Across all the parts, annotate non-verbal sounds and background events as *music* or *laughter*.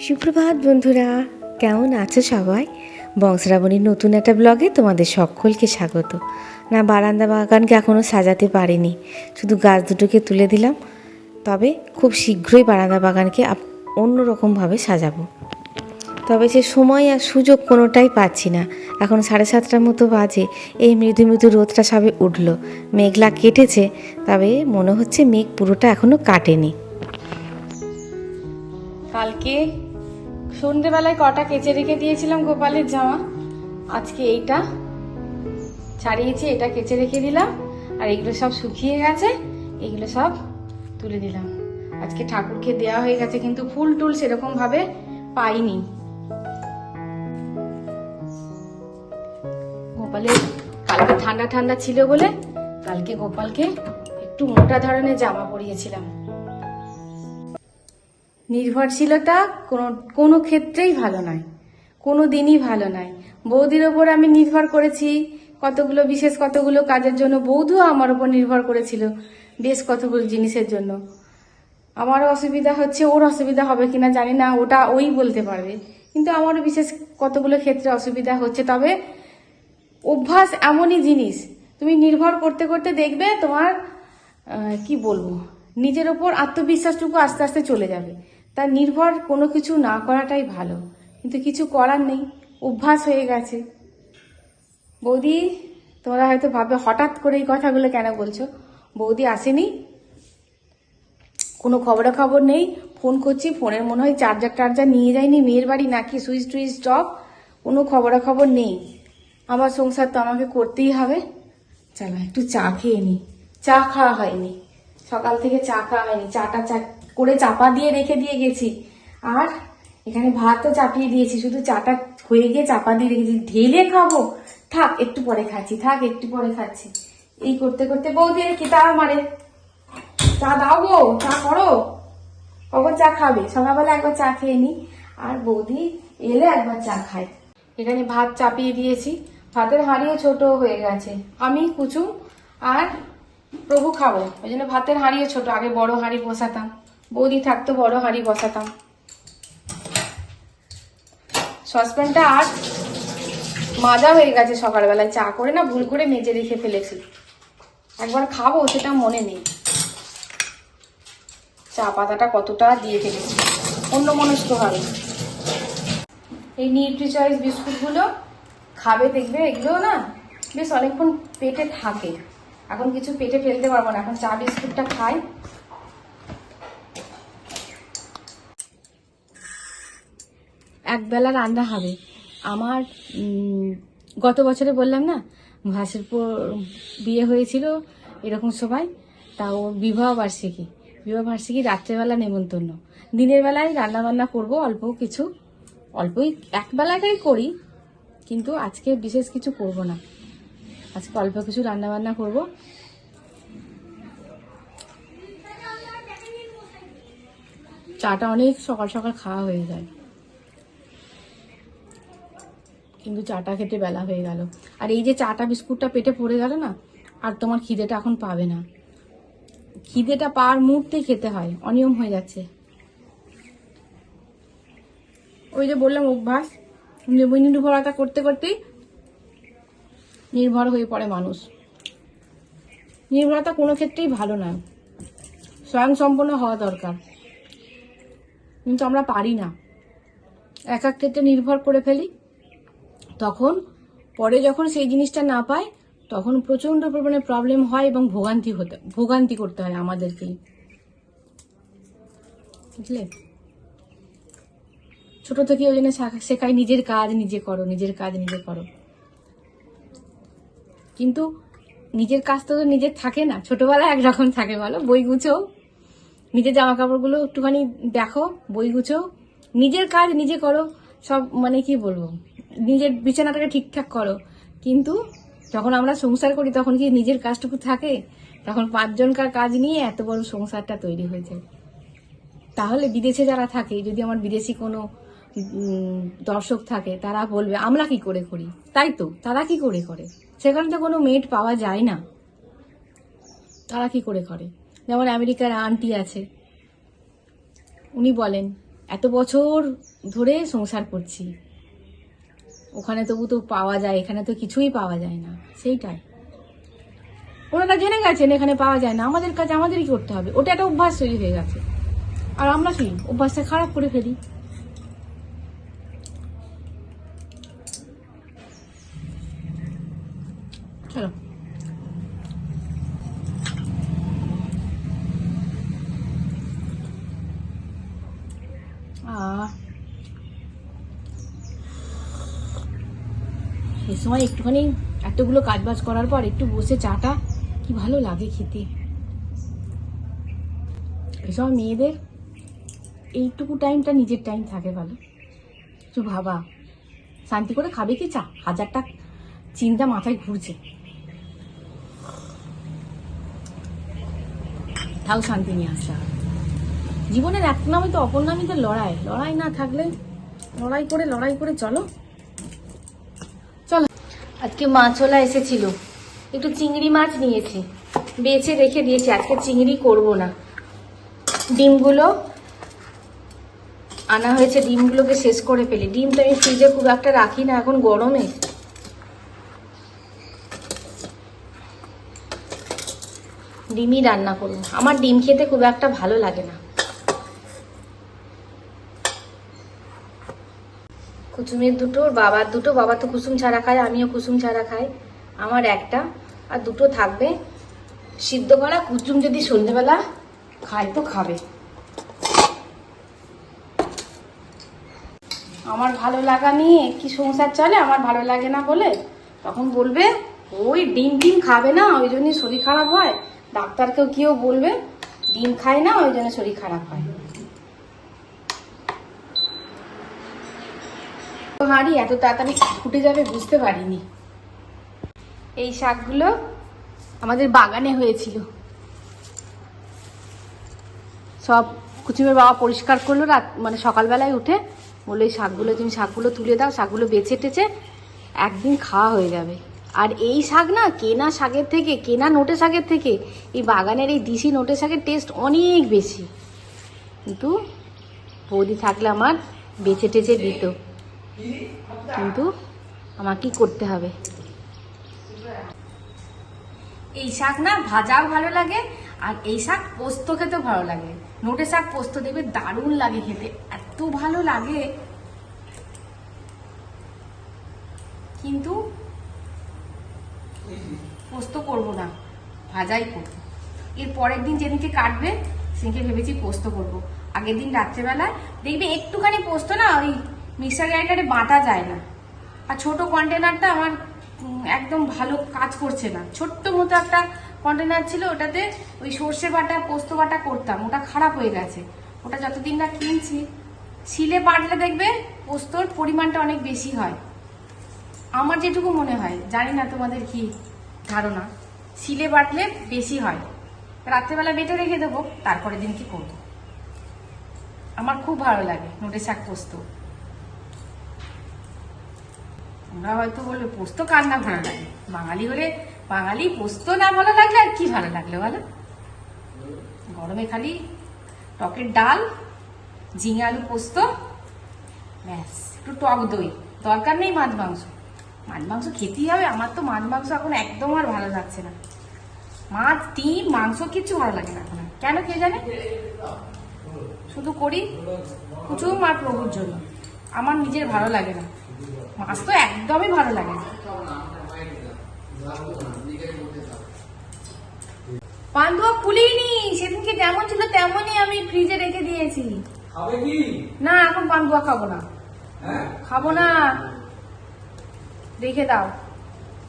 সুপ্রভাত বন্ধুরা, কেমন আছো সবাই? বংশরাবণীর নতুন একটা ব্লগে তোমাদের সকলকে স্বাগত। না, বারান্দা বাগানকে এখনও সাজাতে পারিনি, শুধু গাছ দুটোকে তুলে দিলাম। তবে খুব শীঘ্রই বারান্দা বাগানকে অন্যরকমভাবে সাজাবো। তবে সে সময় আর সুযোগ কোনোটাই পাচ্ছি না। এখন সাড়ে সাতটার মতো বাজে, এই মৃদু মৃদু রোদটা সবে উঠল। মেঘলা কেটেছে, তবে মনে হচ্ছে মেঘ পুরোটা এখনও কাটেনি। কালকে সন্ধেবেলায় কটা কেচে রেখে দিয়েছিলাম গোপালের জামা আজকে এইটা। ছাড়িয়েছি, এটা কেচে রেখে দিলাম। আর এগুলো সব শুকিয়ে গেছে, এগুলো সব তুলে দিলাম। আজকে ঠাকুরকে দেওয়া হয়ে গেছে, কিন্তু ফুল টুল সেরকম ভাবে পাইনি। গোপালের কালকে ঠান্ডা ঠান্ডা ছিল বলে কালকে গোপালকে একটু মোটা ধরনের জামা পরিয়েছিলাম। নির্ভরশীলতা কোনো কোনো ক্ষেত্রেই ভালো নয়। কোনো দিনই ভালো নয়। বৌদির ওপর আমি নির্ভর করেছি কতগুলো, বিশেষ কতগুলো কাজের জন্য। বৌদিও আমার ওপর নির্ভর করেছিল বেশ কতগুলো জিনিসের জন্য। আমারও অসুবিধা হচ্ছে, ওর অসুবিধা হবে কিনা জানি না, ওটা ওই বলতে পারবে। কিন্তু আমারও বিশেষ কতগুলো ক্ষেত্রে অসুবিধা হচ্ছে। তবে অভ্যাস এমনই জিনিস, তুমি নির্ভর করতে করতে দেখবে তোমার কি বলব, নিজের ওপর আত্মবিশ্বাসটুকু আস্তে আস্তে চলে যাবে। তার নির্ভর কোনো কিছু না করাটাই ভালো। কিন্তু কিছু করার নেই, অভ্যাস হয়ে গেছে। বৌদি, তোমরা হয়তো ভাবে হঠাৎ করে এই কথাগুলো কেন বলছো? বৌদি আসেনি? কোনো খবরাখবর নেই? ফোন করছি, ফোনের মনে হয় চার্জার টার্জার নিয়ে যায়নি, মেয়ের বাড়ি নাকি সুইচ টুইচ স্টপ কোনো খবরাখবর নেই। আমার সংসার তো আমাকে করতেই হবে। চলো, একটু চা খেয়ে নি। চা খাওয়া হয়নি। সকাল থেকে চা খাওয়া হয়নি, চাটা চা করে চাপা দিয়ে রেখে দিয়ে গেছি। আর এখানে ভাতও চাপিয়ে দিয়েছি, শুধু চাটা হয়ে গিয়ে চাপা দিয়ে রেখেছি ঢেলে খাব। থাক, একটু পরে খাচ্ছি, থাক, একটু পরে খাচ্ছি। এই করতে করতে বৌদি কি তা মারে? চা দাও গো, চা করো। কখন চা খাবে? সকালবেলা একবার চা খেয়ে নি। আর বৌদি এলে একবার চা খায়। এখানে ভাত চাপিয়ে দিয়েছি। ভাতের হাঁড়িও ছোট হয়ে গেছে। আমি কুচুম আর প্রভু খাব। ওই জন্য ভাতের হাঁড়িও ছোট, আগে বড় হাঁড়ি বসাতাম। বৌদি থাকতো, বড় হাঁড়ি বসাতাম। সসপ্যানটা আর মাজা হয়ে গেছে সকালবেলায়। চা করে না ভুল করে মেজে রেখে ফেলেছি। একবার খাব, সেটা মনে নেই। চা পাতাটা কতটা দিয়ে ফেলেছি। অন্য মনস্ক হবে এই নিউট্রি চয়েস বিস্কুটগুলো খাবে, দেখবে এগুলো না বেশ অনেকক্ষণ পেটে থাকে। এখন কিছু পেটে ফেলতে পারব না। এখন চা বিস্কুটটা খাই। একবেলা রান্না হবে। আমার গত বছরে বললাম না, ভাসের বিয়ে হয়েছিল এরকম সময় তা ওর বিবাহ বার্ষিকী। বিবাহ বার্ষিকী রাত্রেবেলা নেমন্তন্ন। দিনের বেলায় রান্না বান্না করব অল্প কিছু, অল্পই এক বেলাটাই করি, কিন্তু আজকে বিশেষ কিছু করব না। আজকে অল্প কিছু রান্না বান্না করব। চাটা অনেক সকাল সকাল খাওয়া হয়ে যায়। কিন্তু চাটা খেতে বেলা হয়ে গেল। আর এই যে চাটা বিস্কুটটা পেটে পড়ে গেল না, আর তোমার খিদেটা এখন পাবে না। খিদেটা পার মুহূর্তেই খেতে হয়, অনিয়ম হয়ে যাচ্ছে। ওই যে বললাম অভ্যাস নির্ভরতা করতে করতেই নির্ভর হয়ে পড়ে মানুষ। নির্ভরতা কোনো ক্ষেত্রেই ভালো নয় স্বয়ং সম্পন্ন হওয়া দরকার। কিন্তু আমরা পারি না। এক এক ক্ষেত্রে নির্ভর করে ফেলি। তখন, পরে যখন সেই জিনিসটা না পায়, তখন প্রচণ্ড পরিমাণে প্রবলেম হয় এবং ভোগান্তি হতে, ভোগান্তি করতে হয় আমাদেরকেই। বুঝলে? ছোট থেকে ওই জন্য শেখা- শেখায়, নিজের কাজ নিজে করো, নিজের কাজ নিজে করো। কিন্তু নিজের কাজ তো নিজের থাকে না। ছোটবেলায় একরকম থাকে, বলো? বই গুছো, নিজের জামা কাপড়গুলো একটুখানি দেখো, বই গুছো, নিজের কাজ নিজে করো, সব মানে কি বলব? নিজের বিছানাটাকে ঠিকঠাক করো। কিন্তু যখন আমরা সংসার করি, তখন কি নিজের কাজটুকু থাকে? তখন পাঁচজনকার কাজ নিয়ে এত বড় সংসারটা তৈরি হয়ে যায়। তাহলে বিদেশে যারা থাকে, যদি আমার বিদেশি কোনো দর্শক থাকে, তারা বলবে, আমরা কি করে করি? তাই তো, তারা কি করে করে? সেখানে তো কোনো মেড পাওয়া যায় না। তারা কি করে করে? যেমন আমেরিকার আন্টি আছে। উনি বলেন, এত বছর ধরে সংসার করছি। ওখানে তবু তো পাওয়া যায়, এখানে তো কিছুই পাওয়া যায় না। সেইটাই। ওনারা জেনে গেছেন, এখানে পাওয়া যায় না। আমাদের কাছে, আমাদেরই করতে হবে। ওটা একটা অভ্যাস তৈরি হয়ে গেছে। আর আমরা কি? অভ্যাসটা খারাপ করে ফেলি। চলো আহ এই সময় একটুখানি এতগুলো কাজবাজ করার পর একটু বসে চাটা, কি ভালো লাগে খেতে। এসব মেয়েদের এইটুকু টাইমটা নিজের টাইম থাকে ভালো। একটু ভাবা, শান্তি করে খাবে কি চা? হাজারটা চিন্তা মাথায় ঘুরছে। তাও শান্তি নিয়ে হবে জীবনের এক নামই তো অপর নামই তো লড়াই। লড়াই না থাকলে লড়াই করে লড়াই করে চলো। আজকে মাছওয়ালা এসেছিল। একটু চিংড়ি মাছ নিয়েছি। বেছে রেখে দিয়েছি, আজকে চিংড়ি করব না। ডিমগুলো আনা হয়েছে, ডিমগুলোকে শেষ করে ফেলি। ডিম তো আমি ফ্রিজে খুব একটা রাখি না, এখন গরমে। ডিমই রান্না করব। আমার ডিম খেতে খুব একটা ভালো লাগে না। কুসুমের দুটো, বাবার দুটো, বাবা তো কুসুম ছাড়া খায়, আমিও কুসুম ছাড়া খাই, আমার একটা। আর দুটো থাকবে সিদ্ধ করা, কুসুম যদি সন্ধ্যেবেলা খায় তো খাবে। আমার ভালো লাগা নিয়ে কি সংসার চলে, আমার ভালো লাগে না বলে? তখন বলবে, ওই ডিম টিম খাবে না, ওই জন্যই শরীর খারাপ হয়। ডাক্তারকেও কেউ বলবে, ডিম খায় না, ওই জন্য শরীর খারাপ হয়। হাঁড়ি এত তাড়াতাড়ি ফুটে যাবে বুঝতে পারিনি। এই শাকগুলো আমাদের বাগানে হয়েছিল। সব কুচুমের বাবা পরিষ্কার করল রাত মানে সকালবেলায় উঠে বলল, এই শাকগুলো, তুমি শাকগুলো তুলে দাও, শাকগুলো বেছে টেছে একদিন খাওয়া হয়ে যাবে। আর এই শাক না, কেনা শাকের থেকে, কেনা নোটে শাকের থেকে, এই বাগানের এই দিশি নোটে শাকের টেস্ট অনেক বেশি। কিন্তু বৌদি থাকলে আমার বেছে টেছে দিত। কিন্তু আমার কি করতে হবে? এই শাক না ভাজাও ভালো লাগে, আর এই শাক পোস্ত খেতেও ভালো লাগে। নোটে শাক পোস্ত দেবে দারুণ লাগে খেতে, এত ভালো লাগে। কিন্তু পোস্ত করব না, ভাজাই করব। এর পরের দিন যেদিনকে কাটবে, সেদিনকে ভেবেছি পোস্ত করব। আগের দিন রাত্রেবেলায় দেখবে একটুখানি পোস্ত না ওই মিক্সার গ্রাইন্ডারে বাটা যায় না। আর ছোট কন্টেনারটা আমার একদম ভালো কাজ করছে না। ছোট্ট মতো একটা কন্টেনার ছিল, ওটাতে ওই সর্ষে বাটা, পোস্ত বাটা করতাম। ওটা খারাপ হয়ে গেছে। ওটা যতদিন না কিনছি শিলে বাটলে দেখবে পোস্তর পরিমাণটা অনেক বেশি হয়। আমার যেটুকু মনে হয়, জানি না তোমাদের কি ধারণা শিলে বাটলে বেশি হয়। রাত্রেবেলা বেটে রেখে দেবো, তারপরের দিন কি করব? আমার খুব ভালো লাগে নোটে শাক পোস্ত। তোমরা হয়তো বলবে, পোস্ত কার না ভালো লাগে? বাঙালি হলে বাঙালি পোস্ত না ভালো লাগলে আর কি ভালো লাগল বলো? গরমে খালি টকের ডাল, ঝিঙে আলু পোস্ত, ব্যাস, একটু টক দই। দরকার নেই মাছ মাংস। মাছ মাংস খেতেই হবে, আমার তো মাছ মাংস এখন একদম আর ভালো লাগছে না। মাছ, ডিম, মাংস কিচ্ছু ভালো লাগে না এখন কেন কে জানে? শুধু করি কুচুম আর প্রভুর জন্য। আমার নিজের ভালো লাগে না। মাছ তো একদমই ভালো লাগে পান্তুয়া খুলিনি সেদিনকে যেমন ছিল তেমনই আমি ফ্রিজে রেখে দিয়েছি। না এখন পান্তুয়া খাব না। হ্যাঁ? খাব না। রেখে দাও।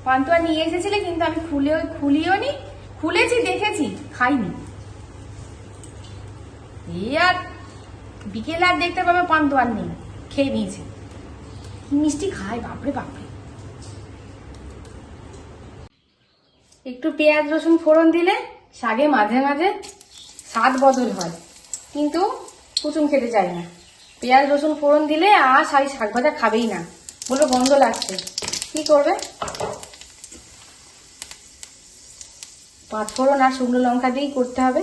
পান্তুয়া নিয়ে এসেছিলে কিন্তু আমি খুলেও খুলিও নি খুলেছি দেখেছি খাইনি। এই আর বিকেলে আর দেখতে পাবে পান্তুয়ার নেই খেয়ে নিয়েছে। মিষ্টি খায়, বাপরে বাপরে। একটু পেঁয়াজ, রসুন ফোড়ন দিলে শাগে মাঝে মাঝে স্বাদ বদল হয়, কিন্তু কুচুম খেতে চায় না। পেঁয়াজ, রসুন ফোড়ন দিলে আর শাড়ি শাক ভাজা খাবেই না, বলে গন্ধ লাগছে। কি করবে? পাঁচ ফোড়ন আর শুকনো লঙ্কা দিয়েই করতে হবে।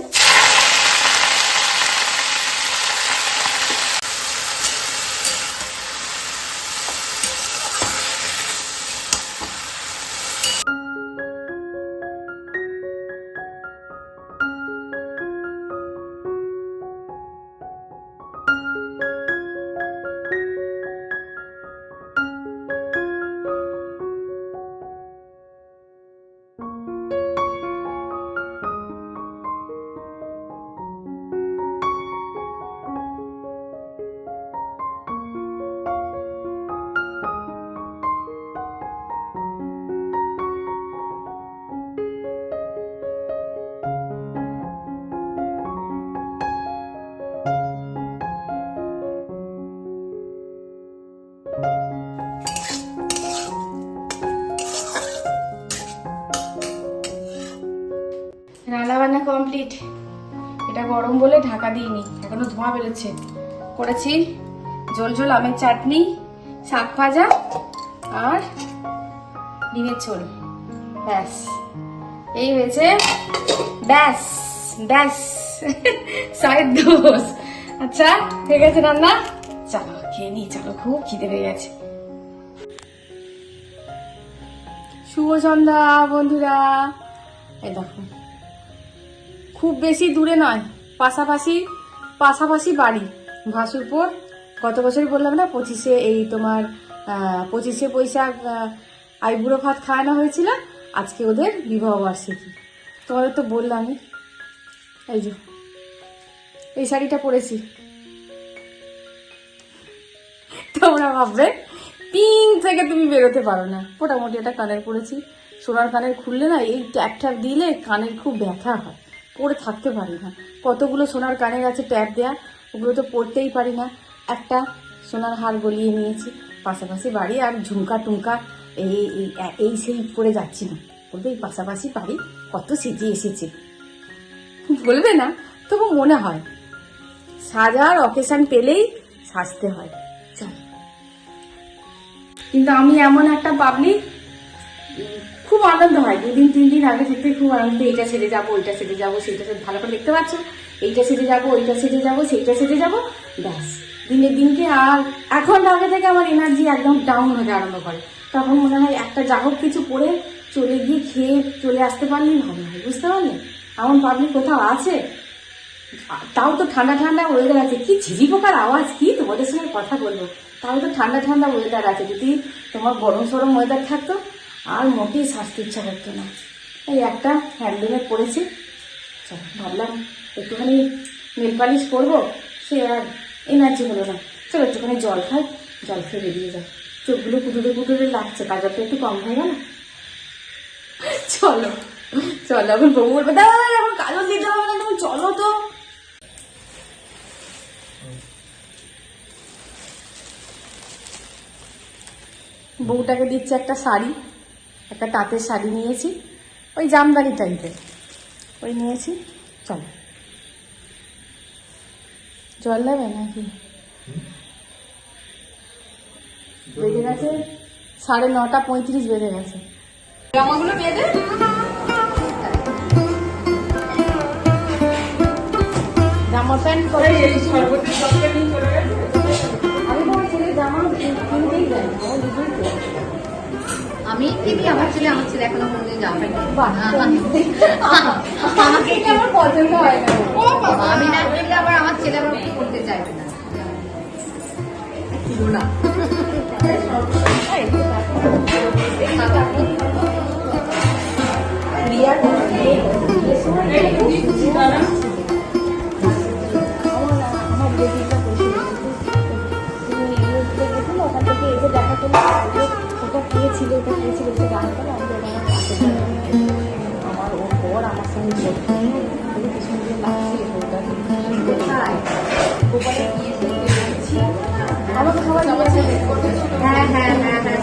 কমপ্লিট এটা গরম বলে ঢাকা দিইনি, এখনও ধোঁয়া বেরোচ্ছে। করেছি জল ঝোল, আমের চাটনি, শাক ভাজা আর ডিমের ঝোল। ব্যাস। এই হয়েছে ব্যাস ব্যাস। *laughs* সাইড দোষ। আচ্ছা ঠিক আছে রান্না? চলো, খেয়ে নি, চলো, খুব খিদে পেয়ে গেছে। শুভ সন্ধ্যা বন্ধুরা। এই দেখো। খুব বেশি দূরে নয়, পাশাপাশি পাশাপাশি বাড়ি। ভাসুরপুর গত বছর বললাম না, পঁচিশে এই তোমার পঁচিশে বৈশাখ আইবুড়ো ভাত খাওয়ানো হয়েছিল, আজকে ওদের বিবাহ বার্ষিকী। তোমাদের তো বললামই। এই যে, এই শাড়িটা পরেছি। তোমরা ভাববে পিং থেকে তুমি বেরোতে পারো না। মোটামুটি একটা কানের পরেছি। সোনার কানের খুললে না, এই ট্যাপ ট্যাপ দিলে কানের খুব ব্যথা হয়। পরে থাকতে পারি না। কতগুলো সোনার কানের আছে ট্যাপ দেয়া, ওগুলো তো পরতেই পারি না। একটা সোনার হার গলিয়ে নিয়েছি, পাশাপাশি বাড়ি আর ঝুমকা টুমকা এই, এই- সেই পরে যাচ্ছি না। বলবে এই পাশাপাশি বাড়ি কত সেজে এসেছে। বলবে না, তবু মনে হয়। সাজার অকেশান পেলেই সাজতে হয়। চল। কিন্তু আমি এমন একটা পাবলিক খুব আনন্দ হয়। দুদিন, তিন দিন আগে থেকে খুব আনন্দ এইটা সেরে যাব, ওইটা সেরে যাব, সেইটা সেরে ভালো করে দেখতে পাচ্ছ? এইটা সেরে যাব, ওইটা সেরে যাব, সেইটা সেরে যাব, ব্যাস। দিনের দিনকে আর এখন আগে থেকে আমার এনার্জি একদম ডাউন হতে আরম্ভ করে। তখন মনে হয় একটা যা হোক কিছু পরে চলে গিয়ে খেয়ে চলে আসতে পারলেই ভালো হয়, বুঝতে পারলে? এমন পাবলিক কোথাও আছে? তাও তো ঠান্ডা ঠান্ডা ওয়েদার আছে। কি ঝিঝি পোকার আওয়াজ? কি তোমাদের সঙ্গে কথা বলব? তাও তো ঠান্ডা ঠান্ডা ওয়েদার আছে। যদি তোমার গরম সরম ওয়েদার থাকতো আর মোটেই স্বাস্থ্য ইচ্ছা করতো না। এই একটা হ্যান্ডলুমের পরেছি চল, ভাবলাম একটুখানি নেল পালিশ করব সে আর এনার্জি হলো না। চলো একটুখানি জল খাই জল খেয়ে বেরিয়ে যায় চোখগুলো কুটুরে কুটুরে লাগছে কাজরটা একটু কম হয়ে গেল। চলো চলো এখন বউ বলবে দাদা এখন কাজল দিতে হবে না তুমি চলো তো। বউটাকে দিচ্ছে একটা শাড়ি। একটা তাঁতের শাড়ি নিয়েছি ওই জামদানি টাইপের ওই নিয়েছি চলো। জল নেবে নাকি? বেজে গেছে সাড়ে নটা পঁয়ত্রিশ বেজে গেছে। জামাগুলো বেঁধে জামা প্যান্ট পরে আমি আমি আমার ছেলে আমার ছেলে এখনও কোনোদিন। আমাকে আমার পছন্দ হয় না? আমি না কিনলে আবার আমার ছেলে আবার করতে চাইবে না? না আমার বেটিটা তুমি ইউএসএ ওখান থেকে এসে দেখা করলে যে ওটা কে ছিল ওটা কে ছিল সে জানতে না আমার ওর বর আমার সঙ্গে করতে সবাই হ্যাঁ হ্যাঁ হ্যাঁ হ্যাঁ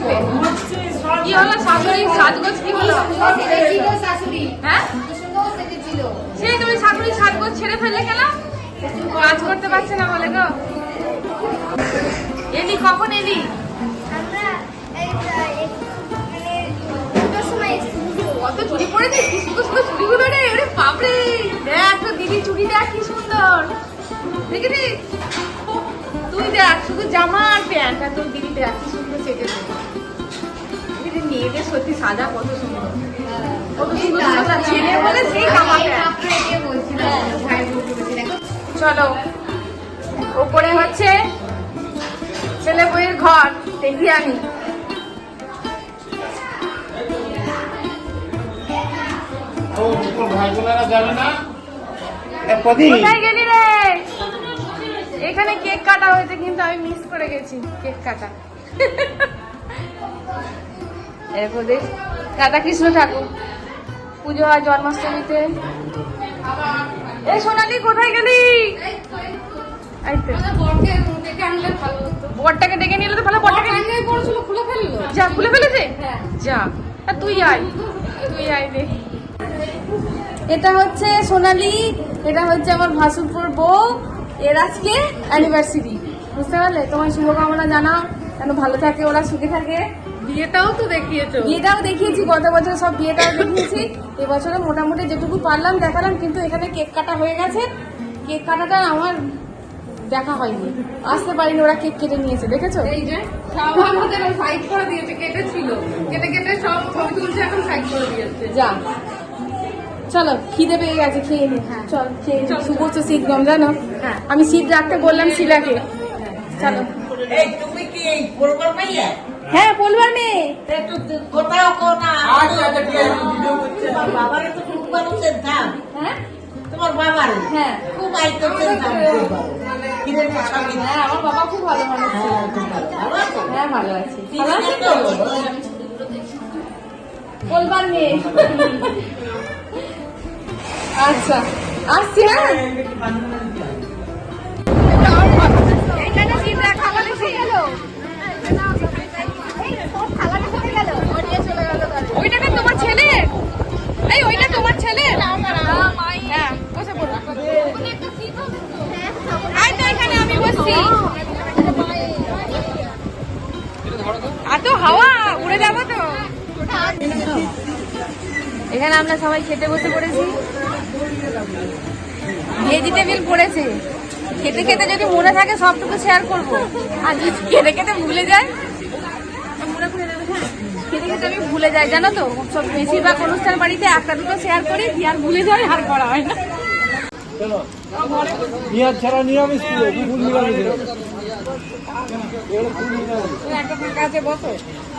তুলবে কি হলো শাশুড়ি? সাজগোজ কি হলো? শাশুড়ি হ্যাঁ? কি সেই তুমি শাশুড়ি সাজগোজ ছেড়ে ফেলে কেন? কাজ করতে পারছে না বলে গো এলি কখন এলি। কত চুড়ি পরেছিস কি সুন্দর সুন্দর চুড়িগুলো রে ওরে বাপরে! দেখ তো দিদি চুড়ি দেখ কি সুন্দর। দেখেছিস তুই দেখ শুধু জামা আর প্যান্ট আর তোর দিদি দেখ কি সুন্দর সেজেছে। মেয়েদের সত্যি সাজা কত সুন্দর। কত সুন্দর সাজা। ছেলে বলে সেই বলতে বলছি দেখো। চলো। ওপরে হচ্ছে ছেলে বইয়ের ঘর দেখি আমি। ও ভাই বোনেরা যাবে না? কোথায় গেলি রে? এখানে কেক কাটা হয়েছে কিন্তু আমি মিস করে গেছি। কেক কাটা। *laughs* এরপর দেখ রাধা কৃষ্ণ ঠাকুর পুজো হয় জন্মাষ্টমীতে। এই সোনালি কোথায় গেলি? বরটাকে ডেকে নিলে তো ভালো বরটাকে খুলে ফেলল। যা খুলে ফেলেছে? হ্যাঁ। যা তুই আয় তুই আয় দে। এটা হচ্ছে সোনালি এটা হচ্ছে আমার ভাসুরপুর বউ এর আজকে অ্যানিভার্সারি বুঝতে পারলে? তোমার শুভকামনা জানাও যেন ভালো থাকে ওরা সুখে থাকে। বিয়েটাও তো দেখিয়েছো। বিয়েটাও দেখিয়েছি গত বছর সব বিয়েটাও দেখিয়েছি। এবছরে মোটামুটি যেটুকু পারলাম দেখালাম কিন্তু এখানে কেক কাটা হয়ে গেছে। কেক কাটাটা আমার দেখা হয়নি। আসতে পারিনি ওরা কেক কেটে নিয়েছে দেখেছ? এই যে সব আমাদের সাইড করে দিয়েছে কেটে ছিল। কেটে কেটে সব ছবি তুলছে এখন সাইড করে দিয়েছে। যা। চলো খিদে পেয়ে গেছে খেয়ে নি। চল খেয়ে নি। শুভ হচ্ছে শীতগম জানো? হ্যাঁ। আমি শীত রাখতে বললাম শিলাকে। চলো। এই তুমি কি এই হ্যাঁ বলবার মেয়ে। একটু কোথাও কোন তোমার বাবার তো খুব মানুষের দাম হ্যাঁ? তোমার বাবার হ্যাঁ। খুব আইতেছেন দাম হ্যাঁ আমার বাবা খুব ভালো মানুষ ভালো। আছো? হ্যাঁ ভালো আছি। ভালো আছে তো? বলবার মেয়ে। আচ্ছা আসছি হ্যাঁ। এখানে সিট রাখা মানে সিট ওইটাকে তোমার ছেলে? এই ওইটা তোমার ছেলে? হ্যাঁ বসে পড়ো। আয় তো এখানে আমি বসছি। এত হাওয়া উড়ে যাব তো। এখানে আমরা সবাই খেতে বসে পড়েছি। ভেজিটেবিল পড়েছে। খেতে খেতে যদি মনে থাকে সবটুকু শেয়ার করব। আর যদি খেতে খেতে ভুলে যায় মনে করে দেবে, হ্যাঁ। খেতে খেতে আমি ভুলে যাই জানো তো? সব বেশিরভাগ অনুষ্ঠান বাড়িতে একটা দুটো শেয়ার করি আর ভুলে যাই আর করা হয় না। ছাড়া নিরামিষ একটা ফাঁকা আছে বসো?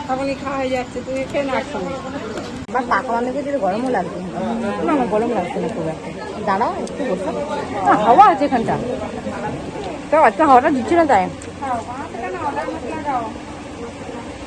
তখনই খাওয়া হয়ে যাচ্ছে তুমি খেয়ে না পাকা গরমও লাগবে। না আমার গরম লাগছে না খুব একটা। দাঁড়াও একটু বসো। হাওয়া আছে এখানটা। তো আজকে হাওয়াটা দিচ্ছে না তাই। হুম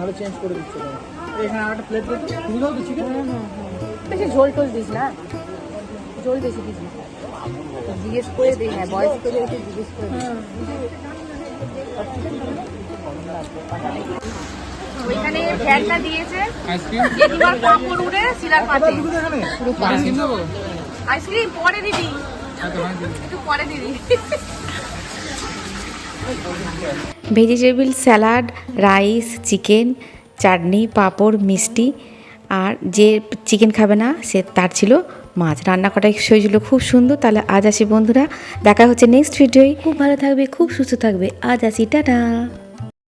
তাহলে চেঞ্জ করে দিচ্ছে। এখানে আরেকটা প্লেট দিতে তুমি দাও তো চিকেন বেশি ঝোল টোল দিস না। ঝোল বেশি দিস না। জিজ্ঞেস করে দিই হ্যাঁ বয়স করে একটু জিজ্ঞেস করে ওইখানে ফ্যানটা দিয়েছে। জেঠিমার কাপড় উড়ে শিলার পাতে। আইসক্রিম পরে দিদি একটু পরে দিদি vegetable salad, rice, chicken, chutney, papad, মিষ্টি, আর যে চিকেন খাবে না, সে তার ছিল মাছ। রান্না করা ছিল খুব সুন্দর। তাহলে আজ আসি বন্ধুরা, দেখা হচ্ছে নেক্সট ভিডিওয় খুব ভালো থাকবে, খুব সুস্থ থাকবে। আজ আসি, টাটা।